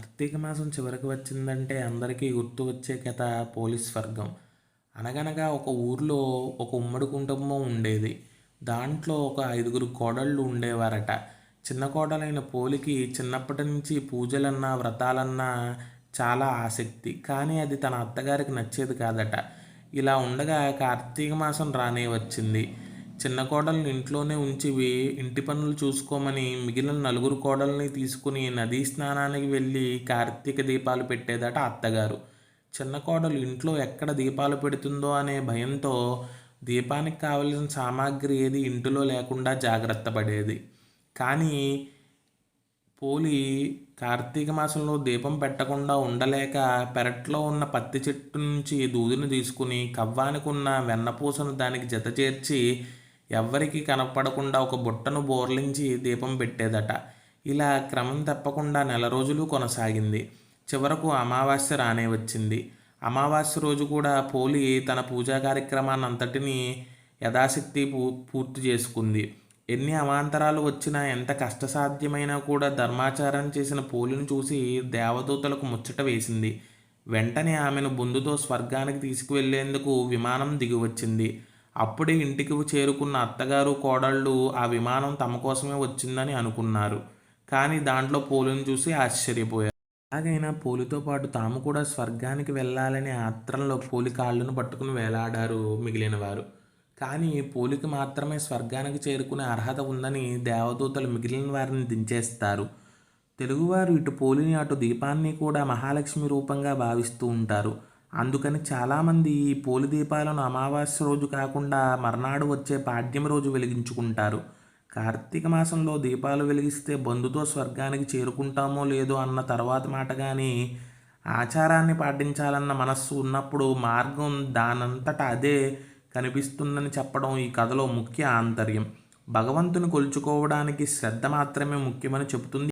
కార్తీక మాసం చివరికి వచ్చిందంటే అందరికీ గుర్తు వచ్చే కథ పోలీస్ వర్గం అనగనగా ఒక ఊర్లో ఒక ఉమ్మడి కుటుంబం ఉండేది. దాంట్లో ఒక ఐదుగురు కోడళ్ళు ఉండేవారట. చిన్న కోడలైన పోలికి చిన్నప్పటి నుంచి పూజలన్నా వ్రతాలన్నా చాలా ఆసక్తి. కానీ అది తన అత్తగారికి నచ్చేది కాదట. ఇలా ఉండగా కార్తీక మాసం రానే వచ్చింది. చిన్న కోడల్ని ఇంట్లోనే ఉంచి ఇంటి పనులు చూసుకోమని మిగిలిన నలుగురు కోడల్ని తీసుకుని నదీ స్నానానికి వెళ్ళి కార్తీక దీపాలు పెట్టేదట అత్తగారు. చిన్న కోడలు ఇంట్లో ఎక్కడ దీపాలు పెడుతుందో అనే భయంతో దీపానికి కావలసిన సామాగ్రి ఏది ఇంటిలో లేకుండా జాగ్రత్త పడేది. కానీ పోలి కార్తీక మాసంలో దీపం పెట్టకుండా ఉండలేక పెరట్లో ఉన్న పత్తి చెట్టు నుంచి దూదిని తీసుకుని కవ్వానికి ఉన్న వెన్నపూసను దానికి జత చేర్చి ఎవ్వరికీ కనపడకుండా ఒక బుట్టను బోర్లించి దీపం పెట్టేదట. ఇలా క్రమం తప్పకుండా నెల రోజులు కొనసాగింది. చివరకు అమావాస్య రానే వచ్చింది. అమావాస్య రోజు కూడా పోలి తన పూజా కార్యక్రమాన్నంతటినీ యథాశక్తి పూ పూర్తి చేసుకుంది. ఎన్ని అవాంతరాలు వచ్చినా ఎంత కష్టసాధ్యమైనా కూడా ధర్మాచారం చేసిన పోలిని చూసి దేవదూతలకు ముచ్చట వేసింది. వెంటనే ఆమెను బొందుతో స్వర్గానికి తీసుకువెళ్ళేందుకు విమానం దిగివచ్చింది. అప్పుడే ఇంటికి చేరుకున్న అత్తగారు కోడళ్ళు ఆ విమానం తమ కోసమే వచ్చిందని అనుకున్నారు. కానీ దాంట్లో పోలును చూసి ఆశ్చర్యపోయారు. అలాగైనా పోలితో పాటు తాము కూడా స్వర్గానికి వెళ్ళాలనే ఆత్రంలో పోలి కాళ్ళను పట్టుకుని వేలాడారు మిగిలిన వారు. కానీ పోలికి మాత్రమే స్వర్గానికి చేరుకునే అర్హత ఉందని దేవదూతలు మిగిలిన వారిని దించేస్తారు. తెలుగువారు ఇటు పోలిని అటు దీపాన్ని కూడా మహాలక్ష్మి రూపంగా భావిస్తూ ఉంటారు. అందుకని చాలామంది ఈ పోలి దీపాలను అమావాస్య రోజు కాకుండా మర్నాడు వచ్చే పాడ్యం రోజు వెలిగించుకుంటారు. కార్తీక మాసంలో దీపాలు వెలిగిస్తే బంధుతో స్వర్గానికి చేరుకుంటామో లేదో అన్న తర్వాత మాట కానీ ఆచారాన్ని పాటించాలన్న మనస్సు ఉన్నప్పుడు మార్గం దానంతట అదే కనిపిస్తుందని చెప్పడం ఈ కథలో ముఖ్య ఆంతర్యం. భగవంతుని కొలుచుకోవడానికి శ్రద్ధ మాత్రమే ముఖ్యమని చెబుతుంది